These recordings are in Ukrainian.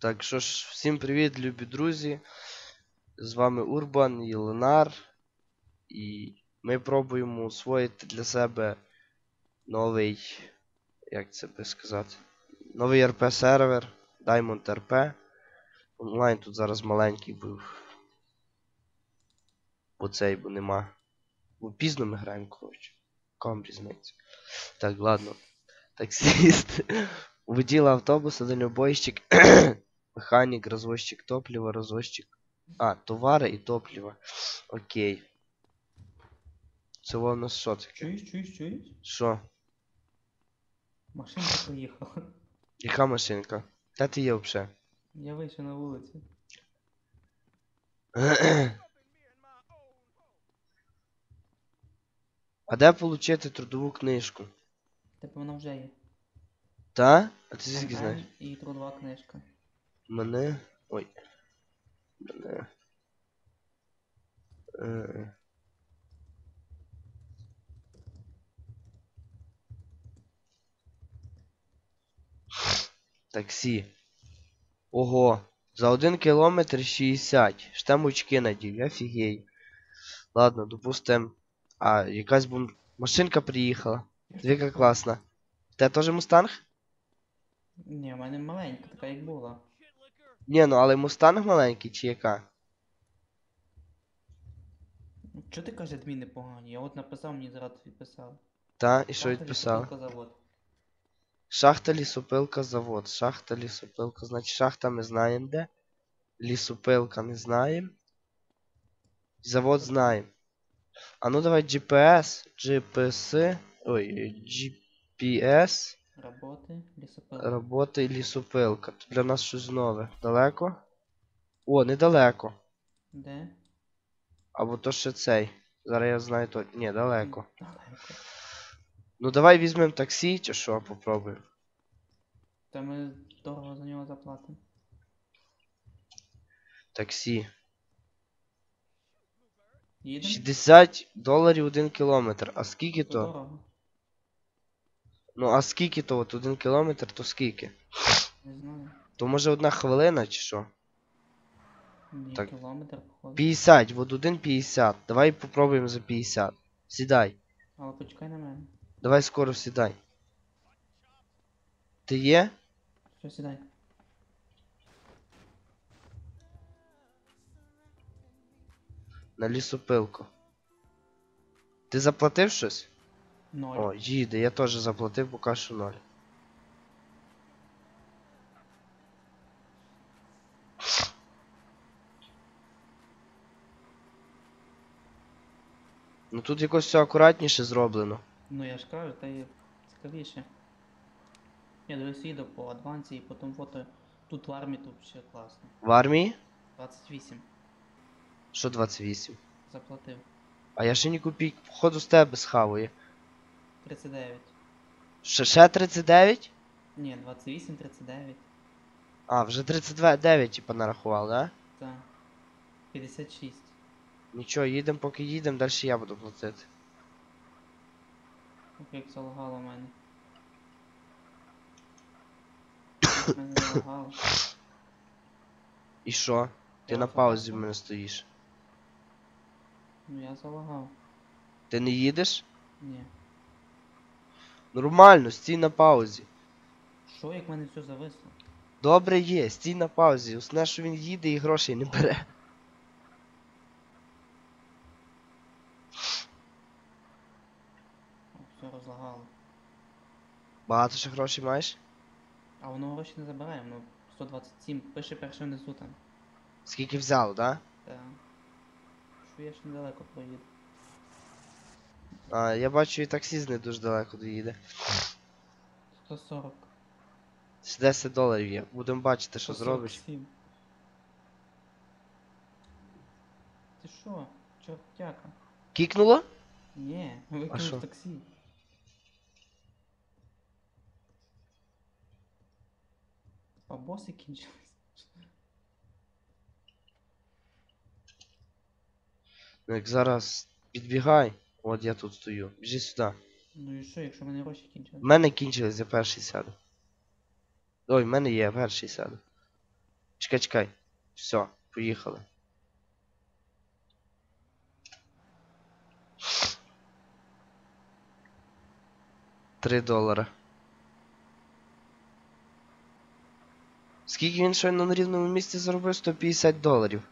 Так що ж, всім привіт, любі друзі. З вами Урбан і Ленар. І ми пробуємо освоїти для себе новий. Як це би сказати? Новий РП сервер Diamond RP. Онлайн тут зараз маленький був. Бо цей, бо нема. Бо пізно ми граємо, коротше. Ком різниця. Так, ладно. Таксист. Воділа автобуса, дальнобойщик. Механік, розвозчик топлива, розвозчик. А, товари і топлива. Окей. Це воно у нас що таке? Чуєш, чуєш, чуєш? Що? Машинка поїхала. Яка машинка? Де ти є взагалі? Я вийшов на вулицю. А де отримати трудову книжку? Тебе вона вже є. Та? А ти звідки ММ знаєш? І трудова книжка. Мене. Ой. Мене. Е. Таксі. Ого. За один кілометр 60. Штам очки надів, офігей. Ладно, допустим. А, якась бум... машинка приїхала. Двіка класна. Те теж мустанг? Ні, в мене маленька, така як була. Ні, ну але мустанг маленький чи яка? Чого ти каже адміни погані? Я от написав, мені зразу відписав. Та, і що відписав? Шахта, лісопилка, завод. Шахта, лісопилка. Значить, шахта ми знаємо де. Лісопилка не знаємо. Завод знаємо. А ну давай GPS, GPS, ой, GPS, Роботи, лісопилка. роботи і лісопилка. Тут для нас щось нове. Далеко? О, недалеко. Де? Або то ще цей. Зараз я знаю то. Ні, далеко. Далеко. Ну давай візьмемо таксі, чи що, попробуємо. Та ми дорого за нього заплатимо. Таксі. Їдемо? 60 доларів один кілометр. А скільки То то? Дорого. Ну а скільки то? От один кілометр, то скільки? Не знаю. То може одна хвилина чи що? Ні, Так. кілометр походу. 50, от один 50. Давай попробуємо за 50. Сідай. Але почекай на мене. Давай скоро сідай. Ти є? Що сідай? На лісопилку. Ти заплатив щось? Ноль. О, їде, я теж заплатив, поки що ноль. Ну тут якось все акуратніше зроблено. Ну я ж кажу, та й цікавіше. Я дивись відео по адвансі і потім фото. Тут в армії тут ще класно. В армії? 28 Що 28? заплатив. А я ще ні копійки, походу з тебе схавує. 39. Ще, ще 39? Ні, 28, 39. А, вже 39, типа, нарахував, да? Та. 56. Нічого, їдемо, поки їдемо, далі я буду платити. Ох, як залагало в мене. В мене залагало. І що? Ти Я на паузі в мене стоїш. Ну я залагав. Ти не їдеш? Ні. Нормально, стій на паузі. Що як в мене все зависло? Добре є, стій на паузі. Усне, що він їде і грошей не бере. Все розлагало. Багато ще грошей маєш? А воно гроші не забирає, воно 127. Пише перше внизу там. Скільки взяло, да? Та. Що я ж недалеко проїду. А, я бачу і таксіст не дуже далеко доїде. 140. 10 доларів є. Будемо бачити, що зробиш. 147. Ти що? Чортяка? Кікнуло? Ні, викинув що? таксі. А боси кінчились. Ну як зараз підбігай. От я тут стою. Біжи сюди. Ну і що, якщо мене гроші В кінчились? мене кінчились, я перший сяду. Ой, в мене є, я перший сяду. Чекай, чекай. Все, поїхали. Три долара. Скільки він щойно на рівному місці заробив? 150 доларів.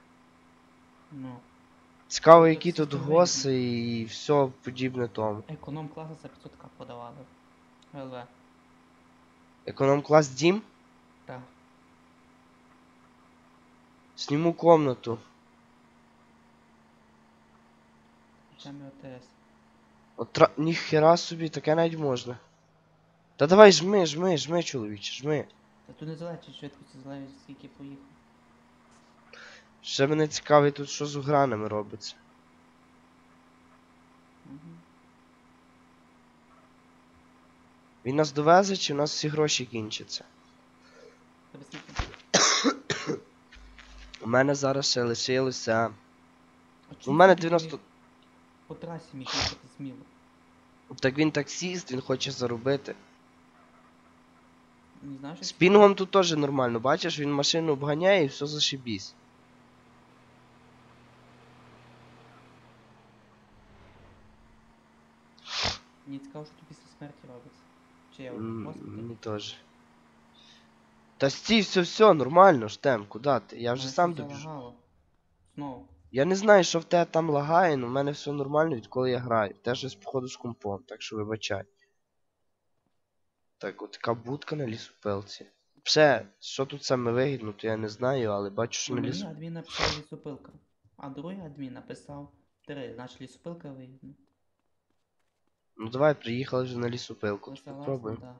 Ну. Цікаво, які тут госи і все подібне тому. Економ класу за 500к подавали. ЛВ. Економ клас дім? Так. Сніму комнату. Включаємо ОТС. От тра... ніхера собі, таке навіть можна. Та давай жми, жми, жми, чоловіче, жми. Та тут не залежить швидкості, залежить скільки поїхав. Ще мене цікавить тут, що з гранами робиться. Він нас довезе, чи у нас всі гроші кінчаться? У мене зараз ще лишилося. У мене ти 90. По трасі міг їхати сміло. Так він таксіст, він хоче заробити. Не знаєш, З пінгом тут теж нормально, бачиш, він машину обганяє і все зашибісь. Мені цікаво, що тут після смерті робиться. Чи я М, в госпіталі? Мені теж. Та стій, все, все, нормально, штем, куди ти? Я вже сам добіжу. залагало. Знову. Я не знаю, що в тебе там лагає, але в мене все нормально, відколи я граю. Те щось походу з компом, так що вибачай. Так, от така будка на лісопилці. Все, що тут саме вигідно, то я не знаю, але бачу, що на мені лісу. адмін написав лісопилка. А другий адмін написав 3, значить лісопилка вигідна. Ну давай, приїхали вже на лісопилку. Я Попробуємо. да.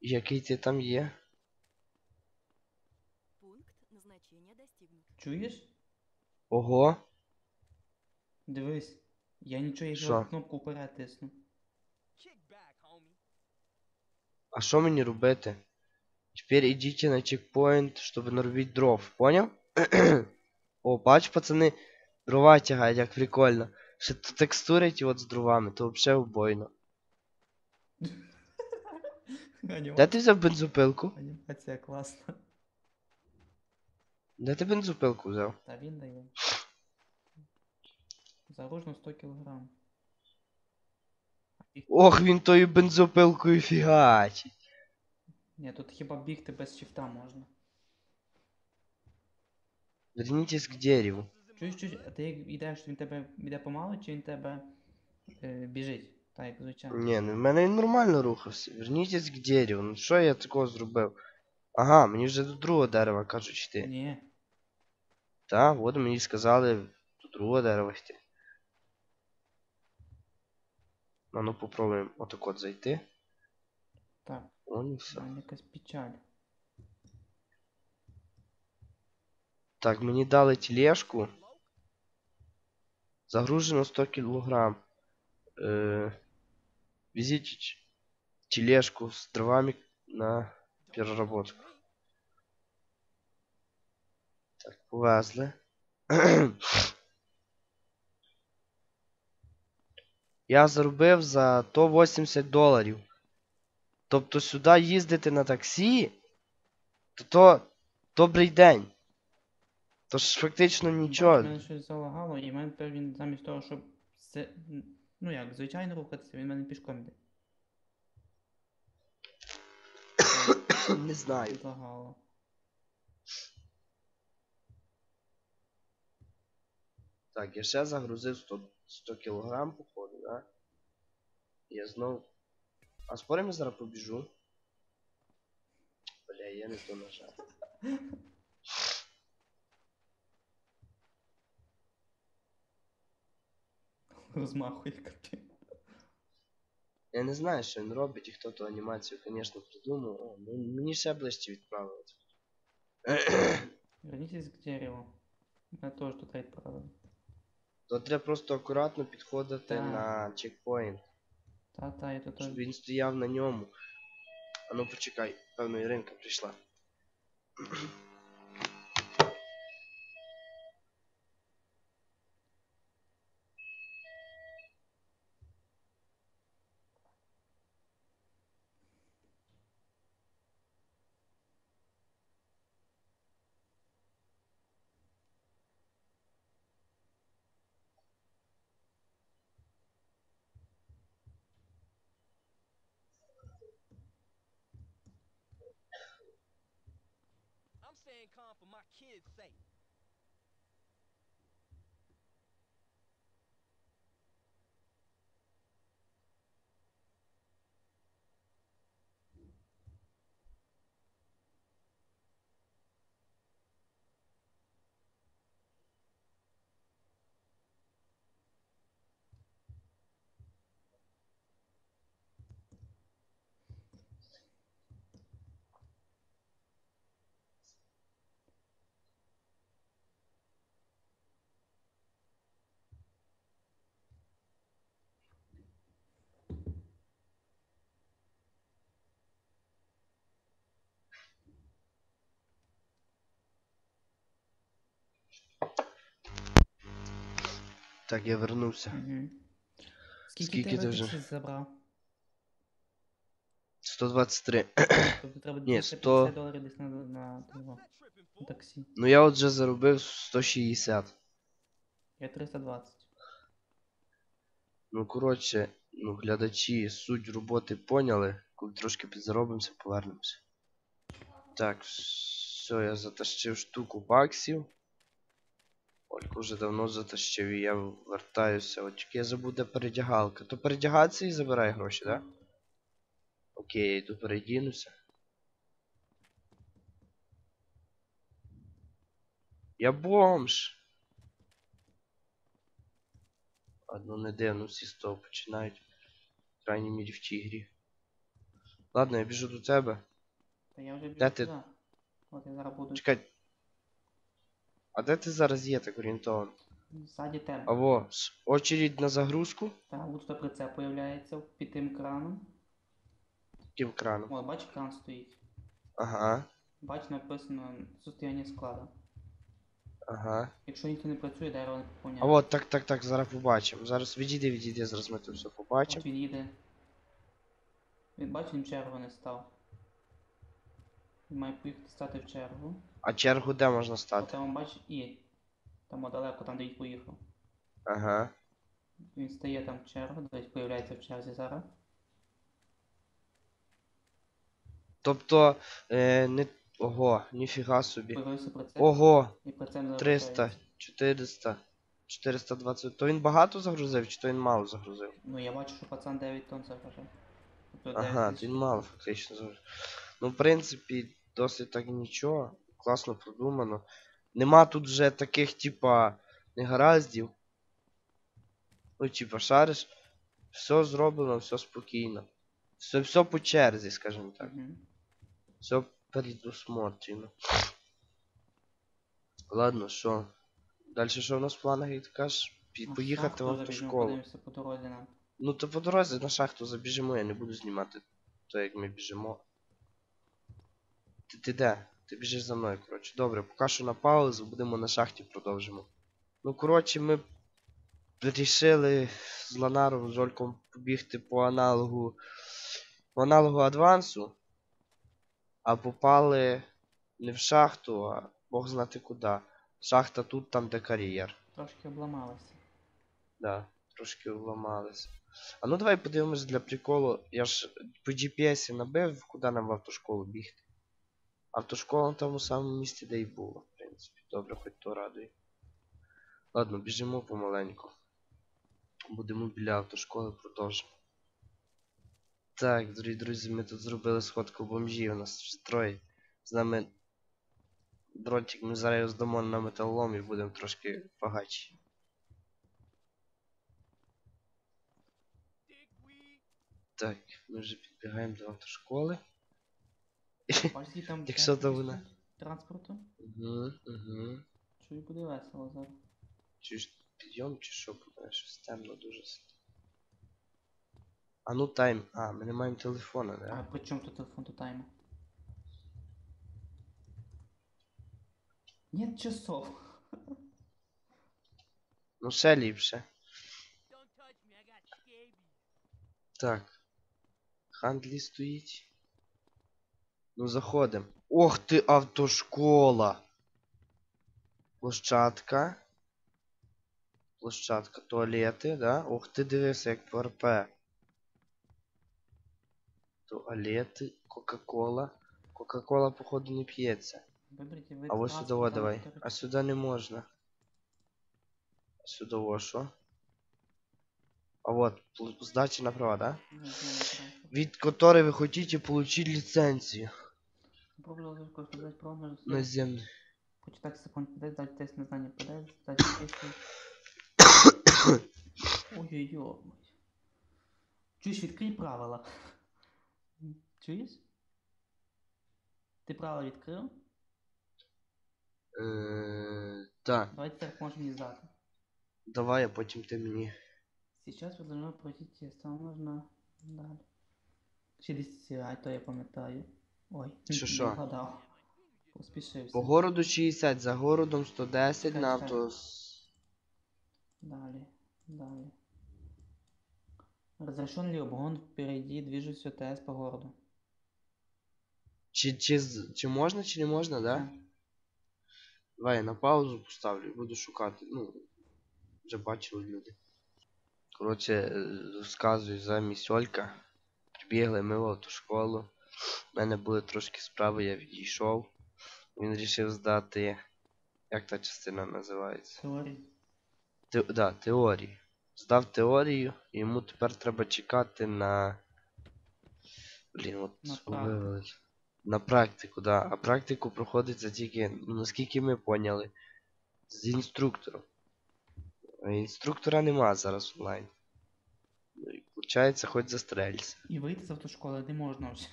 Який ти там є? Пункт назначения достигнут. Чуєш? Ого. Дивись. Я нічого, я кнопку вперед тисну. А що мені робити? Тепер ідіть на чекпоінт, щоб наробити дров, поняв? О, бач, пацани, дрова тягають, як прикольно. Ще тут текстурить от з дровами, то взагалі убойно. Де ти взяв бензопилку? Анімація класна. Де ти бензопилку взяв? Та він дає. Заружно 100 кг. Ох, він тою бензопилкою фігачить. Ні, тут хіба бігти без шифта можна. Вернітесь к дереву. Чуєш, чуєш, а ти як йдеш, він тебе йде помалу, чи він тебе е, біжить? Так, як звичайно. Ні, ну в мене він нормально рухався. Вернітесь к дереву. Ну що я такого зробив? Ага, мені вже до другого дерева кажуть йти. Ні. Та, от мені сказали до другого дерева йти. А ну попробуємо отак от зайти. Так, О, не в все. мене якась печаль. Так, мені дали тележку. Загружено 100 килограмм. Э, везите тележку с дровами на переработку. Так, повезли. Я заробив за то 80 доларів. Тобто сюди їздити на таксі, то то добрий день. То ж фактично нічого. Бач, мене щось залагало, і в мене тепер він замість того, щоб це, ну як, звичайно рухатися, він мене пішком йде. Не знаю. Залагало. Так, я ще загрузив 100, 100 кілограм, походу, да? Я знов. А спорим я зараз побіжу? Бля, я не то нажав. Розмахує капі. Я не знаю, що він робить і хто ту анімацію, звісно, придумав. О, ну, мені ще ближче відправили. Вернитесь к дереву. Мене теж тут відправили. То треба просто акуратно підходити Так. на чекпоінт, Та-та, я тут щоб він стояв на ньому. А ну почекай, певно, Іринка прийшла. is safe. Так, я вернувся. Угу. Скільки, Скільки ти вже? забрав? 123. Тобто треба Ні, 250 100. доларів десь на, на, на, на таксі. Ну я от вже заробив 160. Я 320. Ну, коротше, ну, глядачі суть роботи поняли. Коли трошки підзаробимося, повернемося. Так, все, я затащив штуку баксів. Ольку вже давно затащив і я вертаюся. От тільки я забув, де передягалка. То передягатися і забирай гроші, так? Да? Окей, я йду передінуся. Я бомж. Ладно, не дивно, всі з того починають. В крайній мірі в тій грі. Ладно, я біжу до тебе. Та я вже біжу Де ти? От я зараз буду Чекай. А де ти зараз є так орієнтовано? ззаді тебе. Або очередь на загрузку? Та, от тут прицеп появляється під тим краном. Яким краном? О, бач, кран стоїть. Ага, Бач, написано состояние склада. ага. Якщо ніхто не працює, дерево не поповняє. А от, так, так, так, зараз побачимо. Зараз відійди, відійди, зараз ми це все побачимо. От він їде. Він бачить, він не став. Має поїхати стати в чергу. А чергу де можна стати? там бачиш і. Там далеко, там де він поїхав. Ага. Він стає там в чергу, десь появляється в черзі зараз. Тобто, е, не. Ого, ніфіга собі. Ого, І процент 300, 400, 420. То він багато загрузив, чи то він мало загрузив? Ну я бачу, що пацан 9 тонн загружав. Тобто Ага, 9 він мало фактично загрузив. Ну, в принципі, досить так нічого. Класно продумано. Нема тут вже таких, типа, негараздів. Ну, типа, шариш. Все зроблено, все спокійно. Все, все по черзі, скажімо так. Мгм. Все предусмотрено. Ладно, що? Далі що у нас в планах, як ти кажеш? Поїхати в автошколу. По дорозі нам. Ну то по дорозі на шахту забіжимо, я не буду знімати то, як ми біжимо. Ти, ти де? Ти біжиш за мною, коротше. Добре, поки що на паузу, будемо на шахті продовжимо. Ну, коротше, ми вирішили з Ланаром, з Ольком побігти по аналогу. По аналогу адвансу. А попали не в шахту, а Бог знати куди. Шахта тут, там, де кар'єр. Трошки обламалися. Да, трошки вламалися. А ну давай подивимось для приколу. Я ж по GPS набив, куди нам в автошколу бігти. Автошкола на тому самому місці, де і було, в принципі. Добре, хоч то радує. Ладно, біжимо помаленьку. Будемо біля автошколи продовжимо. Так, дорогі друзі, ми тут зробили сходку бомжів, у нас вже троє. З нами дротик, ми зараз його здамо на металолом і будемо трошки багатші. Так, ми вже підбігаємо до автошколи. Бачиш, скільки там Якщо то транспорту вона- стоїть? Транспорту? Угу, угу. Чую, буде весело зараз. Чи ж підйом, чи що буде? Щось темно дуже. сильно. А ну тайм. А, ми не маємо телефона, А да? при чому тут телефон до тайму? Нет часов. Ну ще ліпше. Don't touch me, I got scabies. Так. Хандлі стоїть. Ну заходимо. Ох ти, автошкола! Площадка. Площадка, туалети, да? Ох ти дивися, як в РП. Туалети, Кока-Кола. Кока-Кола, походу, не п'ється. А ось сюди там давай. А сюди не можна. Сюди во що? А вот, здача на права, да? Від которой ви хотите получить лицензию. Попробуй легко создать право на Наземний. Почитать закон ПД, дать тест на знание ПД, дать действие. Ой-ой-ой. Чуєш, відкрий правила. Чуєш? Ти правила відкрив? Е, Так, Давайте так можеш мені здати. давай, а потім ти мені. Сейчас должны пройти тест, а можна далі. Десь, а то я пам'ятаю. Ой, Що, не що? вгадав. Поспішився. По городу 60, за городом 110 Чекай, на чекай. авто. Далі, далі. Разрешен ли обгон впереди движущегося ТС по городу? Чи, чи, з- чи можна, чи не можна, да? Давай я на паузу поставлю, буду шукати. Ну, вже бачили люди. Коротше, е, розказую за місьолька. Прибігли ми в автошколу. У мене були трошки справи, я відійшов. Він вирішив здати. Як та частина називається? Теорії. Те, да, теорію. Здав теорію, і йому тепер треба чекати на. Блін, от На вивели. На практику, да. А практику проходиться тільки, ну, наскільки ми поняли, з інструктором. А інструктора нема зараз онлайн. Ну і виходить, хоч застрелься. І вийти з автошколи не можна вже.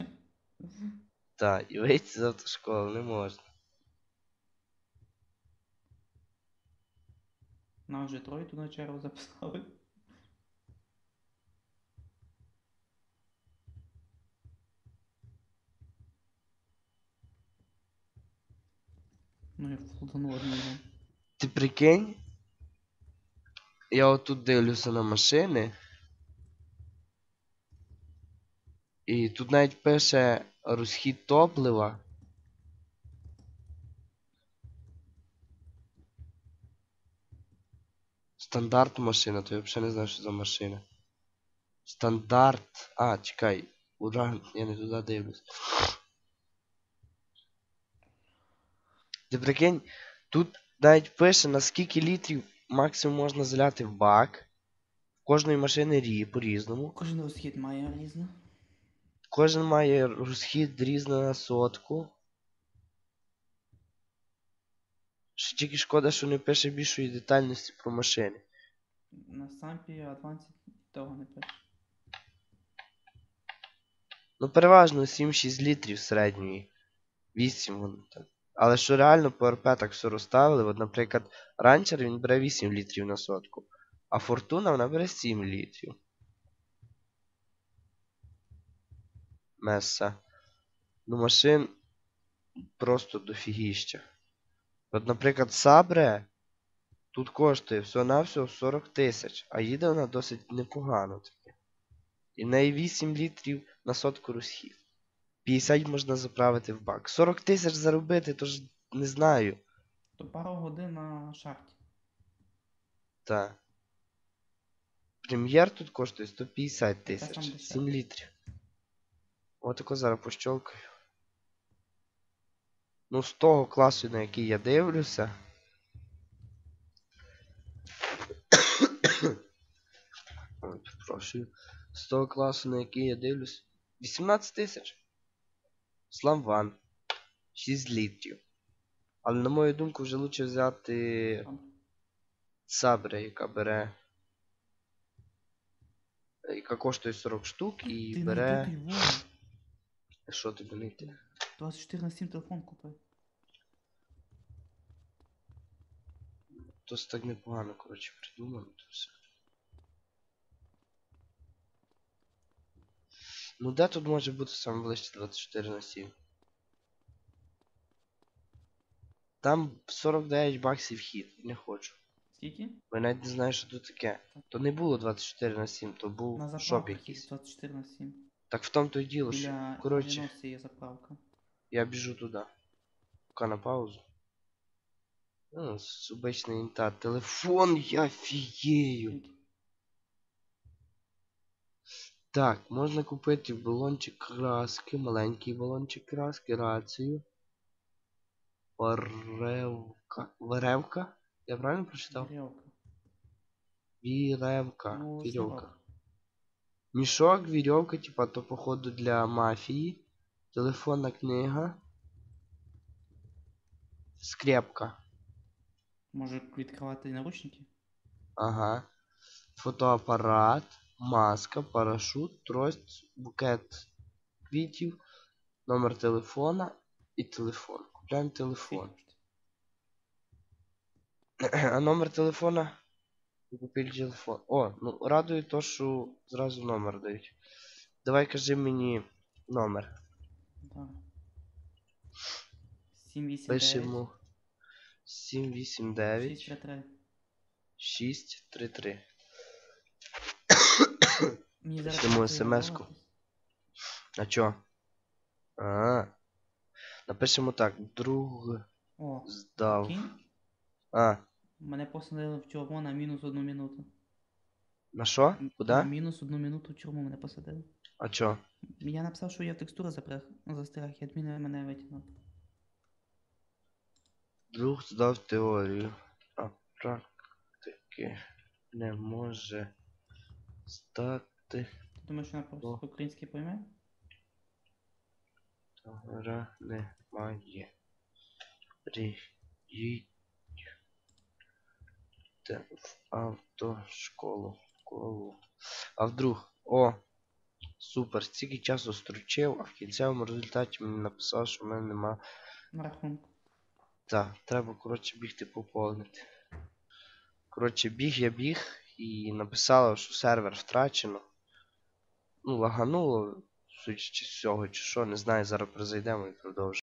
Да, и вейте за школа, не можно. Нам же Наже тройто начало записали. Е ну я фулданул одного. Ты прикинь? Я вот тут делюся на машины. І тут навіть пише розхід топлива. Стандарт машина, то я взагалі не знаю, що за машина. Стандарт. А, чекай. Уран, я не туди дивлюсь. Ти прикинь, тут навіть пише, на скільки літрів максимум можна заляти в бак. В кожної машини рі по-різному. Кожен розхід має різне. Кожен має розхід різно на сотку. Ще тільки шкода, що не пише більшої детальності про машини. На сампі Advanced того не пише. Ну, переважно 7-6 літрів середньої. 8 воно так. Але що реально по РП так все розставили. От, наприклад, ранчер він бере 8 літрів на сотку, а фортуна вона бере 7 літрів. Месса. Ну, машин просто дофігіща. От, наприклад, Сабре тут коштує всього-навсього 40 тисяч, а їде вона досить непогано таке. І в неї 8 літрів на сотку розхід. 50 можна заправити в бак. 40 тисяч заробити, то ж не знаю. То пару годин на шахті. Та. Прем'єр тут коштує 150 тисяч. 7 літрів. Отако зараз пощолкаю. Ну, з того класу, на який я дивлюся. Ой, Прошу. З того класу, на який я дивлюсь. 18 тисяч. Сламван. 6 літрів. Але на мою думку, вже лучше взяти. Сабре, яка бере. Яка коштує 40 штук і бере. Не йди. Що не йти? 24 на 7 телефон купив. То так непогано, коротше, придумано то все. Ну де тут може бути саме ближче 24 на 7? Там 49 баксів хід, не хочу. Скільки? Я навіть не знаю, що тут таке. То не було 24 на 7, то На був шоп заправках є якийсь. 24 на 7. Так в тому то й діло, що. Біля Коротше, Альяносі є заправка. я біжу туди. Пока на паузу. Ну, з обичний інта. Телефон, я фією. Так, можна купити балончик краски, маленький балончик краски, рацію. Варевка. Варевка? Я правильно прочитав? Вірьовка. Віревка. Ну, Вірьовка. Мішок, вірьовка, типа, то походу для мафії. Телефонна книга. Скрепка. Може відкривати наручники? Ага. Фотоапарат, маска, парашут, трость, букет квітів, номер телефона і телефон. Купляємо телефон. А номер телефона? Купили телефон. О, ну радує то, що зразу номер дають. Давай кажи мені номер. Так. 789. Пишемо 789 633. 633. Мені зараз Пишемо SMS-ку. логатись. А чо? А. Напишемо так. Друг О, здав. кінь. А, Мене посадили в тюрму на мінус одну минуту. на що? На мінус одну минуту в тюрму мене посадили. А чо? Я написав, що я текстура запряг, застряг, і адмін мене витягнув. Друг здав теорію. А практики не може стати Ти думаєш, що вона просто по-українськи пойме? Гра немає. Приїдьте в автошколу. Школу. А вдруг. О! Супер, стільки часу стручив, а в кінцевому результаті мені написав, що в мене нема. Рахунку. Так, треба, коротше, бігти поповнити. Коротше, біг я біг і написало, що сервер втрачено. Ну, лагануло, судячи з цього, чи що, не знаю, зараз призайдемо і продовжимо.